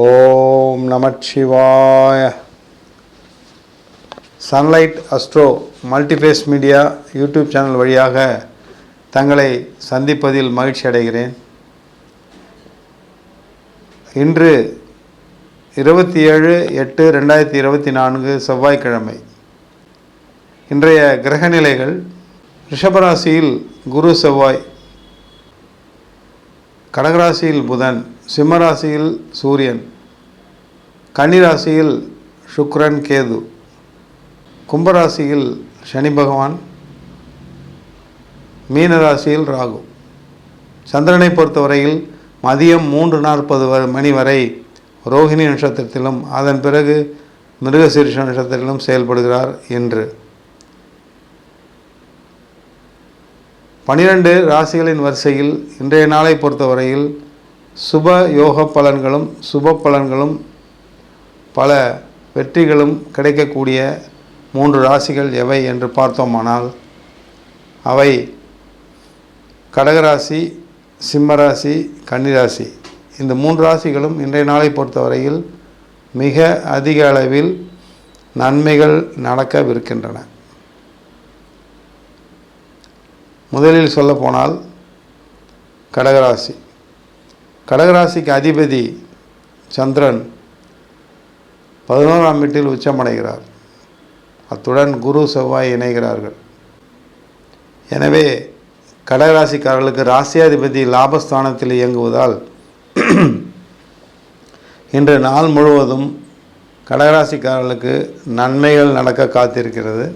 ஓம் நமச்சிவாய. Sunlight astro multiphase media YouTube channel வழியாக தங்களை சந்திப்பதில் மகிழ்ச்சி அடைகிறேன். இன்று இருபத்தி ஏழு எட்டு ரெண்டாயிரத்தி இருபத்தி நான்கு செவ்வாய்க்கிழமை. இன்றைய கிரகநிலைகள் ரிஷபராசியில் குரு செவ்வாய் கடகராசியில் புதன் சிம்மராசியில் சூரியன் கன்னிராசியில் சுக்ரன் கேது கும்பராசியில் சனி பகவான் மீனராசியில் ராகு. சந்திரனை பொறுத்தவரையில் மதியம் மூன்று நாற்பது மணி வரை ரோஹிணி நட்சத்திரத்திலும் அதன் பிறகு மிருகசீரிஷ நட்சத்திரத்திலும் செயல்படுகிறார் என்று பனிரெண்டு ராசிகளின் வரிசையில் இன்றைய நாளை பொறுத்தவரையில் சுப யோக பலன்களும் சுப பலன்களும் பல வெற்றிகளும் கிடைக்கக்கூடிய மூன்று ராசிகள் எவை என்று பார்த்தோமானால் அவை கடகராசி சிம்மராசி கன்னிராசி. இந்த மூன்று ராசிகளும் இன்றைய நாளை பொறுத்தவரையில் மிக அதிக அளவில் நன்மைகள் நடக்கவிருக்கின்றன. முதலில் சொல்லப்போனால் கடகராசி. கடகராசிக்கு அதிபதி சந்திரன் பதினோராம் வீட்டில் உச்சமடைகிறார். அத்துடன் குரு செவ்வாய் இணைகிறார்கள். எனவே கடகராசிக்காரர்களுக்கு ராசியாதிபதி லாபஸ்தானத்தில் இயங்குவதால் இன்று நாள் முழுவதும் கடகராசிக்காரர்களுக்கு நன்மைகள் நடக்க காத்திருக்கிறது.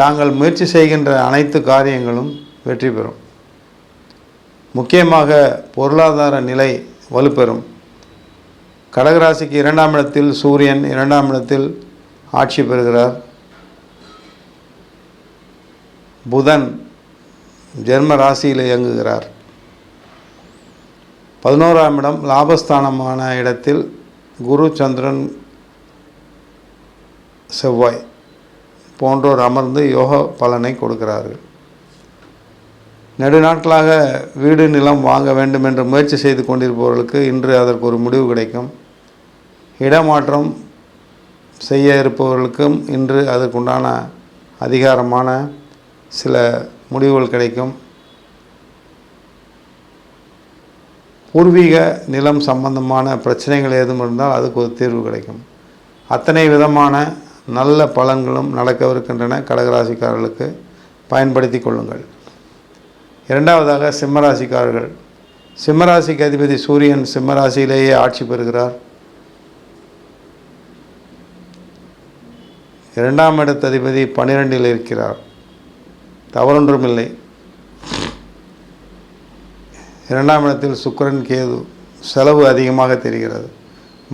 தாங்கள் முயற்சி செய்கின்ற அனைத்து காரியங்களும் வெற்றி பெறும். முக்கியமாக பொருளாதார நிலை வலுப்பெறும். கடகராசிக்கு இரண்டாம் இடத்தில் சூரியன் இரண்டாம் இடத்தில் ஆட்சி பெறுகிறார். புதன் ஜென்ம ராசியில் இயங்குகிறார். பதினோராம் இடம் லாபஸ்தானமான இடத்தில் குரு சந்திரன் செவ்வாய். போன்றோர் அமர்ந்து யோக பலனை கொடுக்கிறார்கள். நெடுநாட்களாக வீடு நிலம் வாங்க வேண்டும் என்று முயற்சி செய்து கொண்டிருப்பவர்களுக்கு இன்று அதற்கு ஒரு முடிவு கிடைக்கும். இடமாற்றம் செய்ய இருப்பவர்களுக்கும் இன்று அதற்குண்டான அதிகாரமான சில முடிவுகள் கிடைக்கும். பூர்வீக நிலம் சம்பந்தமான பிரச்சனைகள் ஏதும் இருந்தால் அதுக்கு ஒரு தீர்வு கிடைக்கும். அத்தனை விதமான நல்ல பலன்களும் நடக்கவிருக்கின்றன கடகராசிக்காரர்களுக்கு. பயன்படுத்தி கொள்ளுங்கள். இரண்டாவதாக சிம்மராசிக்காரர்கள். சிம்மராசிக்கு அதிபதி சூரியன் சிம்மராசியிலேயே ஆட்சி பெறுகிறார். இரண்டாம் இடத்து அதிபதி பன்னிரெண்டில் இருக்கிறார். தவறொன்றுமில்லை. இரண்டாம் இடத்தில் சுக்கரன் கேது செலவு அதிகமாக தெரிகிறது.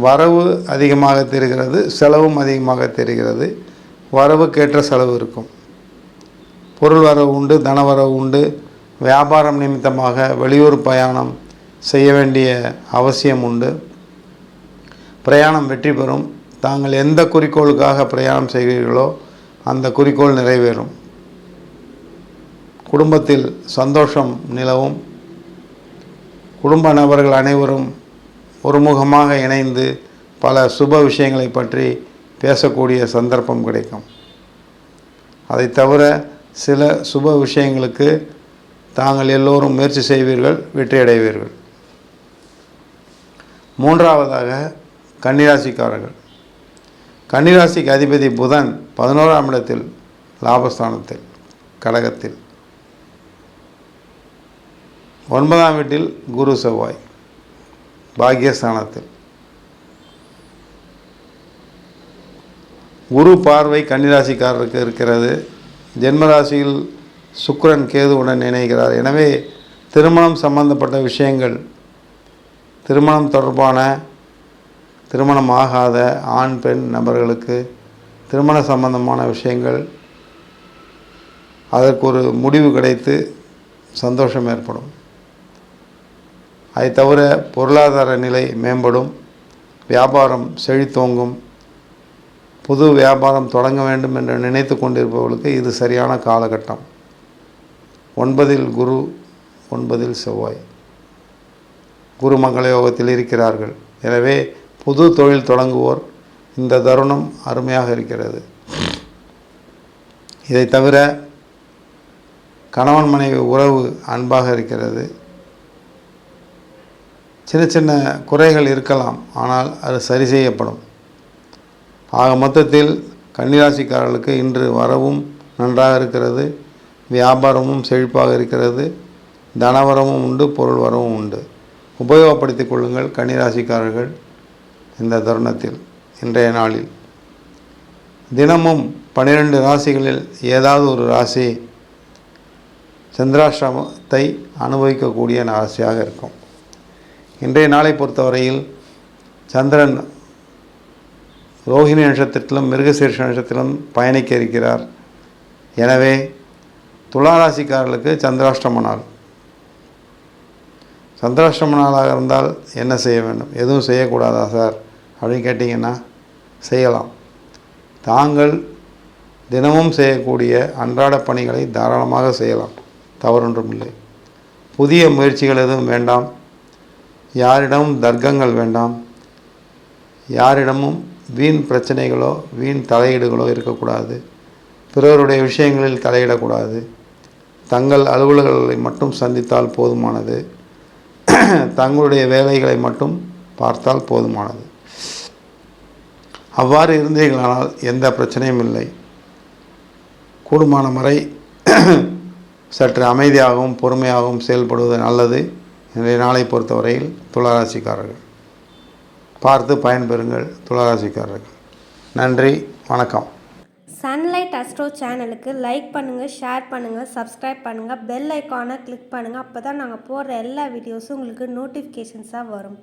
வரவு அதிகமாக தெரிகிறது செலவும் அதிகமாக தெரிகிறது. வரவுக்கேற்ற செலவு இருக்கும். பொருள் வரவு உண்டு தனவரவு உண்டு. வியாபாரம் நிமித்தமாக வெளியூர் பிரயாணம் செய்ய வேண்டிய அவசியம் உண்டு. பிரயாணம் வெற்றி பெறும். தாங்கள் எந்த குறிக்கோளுக்காக பிரயாணம் செய்கிறீர்களோ அந்த குறிக்கோள் நிறைவேறும். குடும்பத்தில் சந்தோஷம் நிலவும். குடும்ப நபர்கள் அனைவரும் ஒருமுகமாக இணைந்து பல சுப விஷயங்களை பற்றி பேசக்கூடிய சந்தர்ப்பம் கிடைக்கும். அதை தவிர சில சுப விஷயங்களுக்கு தாங்கள் எல்லோரும் முயற்சி செய்வீர்கள் வெற்றியடைவீர்கள். மூன்றாவதாக கன்னிராசிக்காரர்கள். கன்னிராசிக்கு அதிபதி புதன் பதினோராம் இடத்தில் லாபஸ்தானத்தில் கடகத்தில். ஒன்பதாம் வீட்டில் குரு செவ்வாய். பாக்யஸ்தானத்தில். குரு பார்வை கன்னிராசிக்காரருக்கு இருக்கிறது. ஜென்மராசியில் சுக்கரன் கேதுவுடன் இணைகிறார். எனவே திருமணம் சம்பந்தப்பட்ட விஷயங்கள் திருமணம் தொடர்பான திருமணம் ஆகாத ஆண் பெண் நபர்களுக்கு திருமண சம்பந்தமான விஷயங்கள் அதற்கு ஒரு முடிவு கிடைத்து சந்தோஷம் ஏற்படும். அதை தவிர பொருளாதார நிலை மேம்படும் வியாபாரம் செழித்தோங்கும் புது வியாபாரம் தொடங்க வேண்டும் என்று நினைத்து கொண்டிருப்பவர்களுக்கு இது சரியான காலகட்டம். ஒன்பதில் குரு ஒன்பதில் செவ்வாய். குருமங்கள யோகத்தில் இருக்கிறார்கள். எனவே புது தொழில் தொடங்குவோர் இந்த தருணம் அருமையாக இருக்கிறது. இதை தவிர கணவன் மனைவி உறவு அன்பாக இருக்கிறது. சின்ன சின்ன குறைகள் இருக்கலாம் ஆனால் அது சரி செய்யப்படும். ஆக மொத்தத்தில் கன்னிராசிக்காரர்களுக்கு இன்று வரவும் நன்றாக இருக்கிறது வியாபாரமும் செழிப்பாக இருக்கிறது தனவரமும் உண்டு பொருள் வரவும் உண்டு. உபயோகப்படுத்திக் கொள்ளுங்கள் கன்னிராசிக்காரர்கள் இந்த தருணத்தில் இன்றைய நாளில். தினமும் பன்னிரெண்டு ராசிகளில் ஏதாவது ஒரு ராசி சந்திராசிரமத்தை அனுபவிக்கக்கூடிய ராசியாக இருக்கும். இன்றைய நாளை பொறுத்தவரையில் சந்திரன் ரோஹிணி நட்சத்திரத்திலும் மிருகசீர்ஷ நட்சத்திரத்திலும் பயணிக்க இருக்கிறார். எனவே துளாராசிக்காரர்களுக்கு சந்திராஷ்டம நாள். சந்திராஷ்டம நாளாக இருந்தால் என்ன செய்ய வேண்டும்? எதுவும் செய்யக்கூடாதா சார்? அப்படின்னு கேட்டிங்கன்னா செய்யலாம். தாங்கள் தினமும் செய்யக்கூடிய அன்றாட பணிகளை தாராளமாக செய்யலாம். தவறொன்றும் இல்லை புதிய முயற்சிகள் எதுவும் வேண்டாம். யாரிடமும் தர்க்கங்கள் வேண்டாம். யாரிடமும் வீண் பிரச்சனைகளோ வீண் தலையீடுகளோ இருக்கக்கூடாது. பிறருடைய விஷயங்களில் தலையிடக்கூடாது. தங்கள் அலுவலர்களை மட்டும் சந்தித்தால் போதுமானது. தங்களுடைய வேலைகளை மட்டும் பார்த்தால் போதுமானது. அவ்வாறு இருந்தீர்களானால் எந்த பிரச்சனையும் இல்லை. கூடுமான முறை சற்று அமைதியாகவும் பொறுமையாகவும் செயல்படுவது நல்லது. இன்றைய நாளை பொறுத்தவரையில் துளாராசிக்காரர்கள். பார்த்து பயன்பெறுங்கள் துளாராசிக்காரர்கள். நன்றி வணக்கம். சன்லைட் அஸ்ட்ரோ சேனலுக்கு லைக் பண்ணுங்கள் ஷேர் பண்ணுங்கள் சப்ஸ்கிரைப் பண்ணுங்கள் பெல் ஐக்கானை கிளிக் பண்ணுங்கள் அப்போ தான் நாங்கள் போடுற எல்லா வீடியோஸும் உங்களுக்கு நோட்டிஃபிகேஷன்ஸாக வரும்.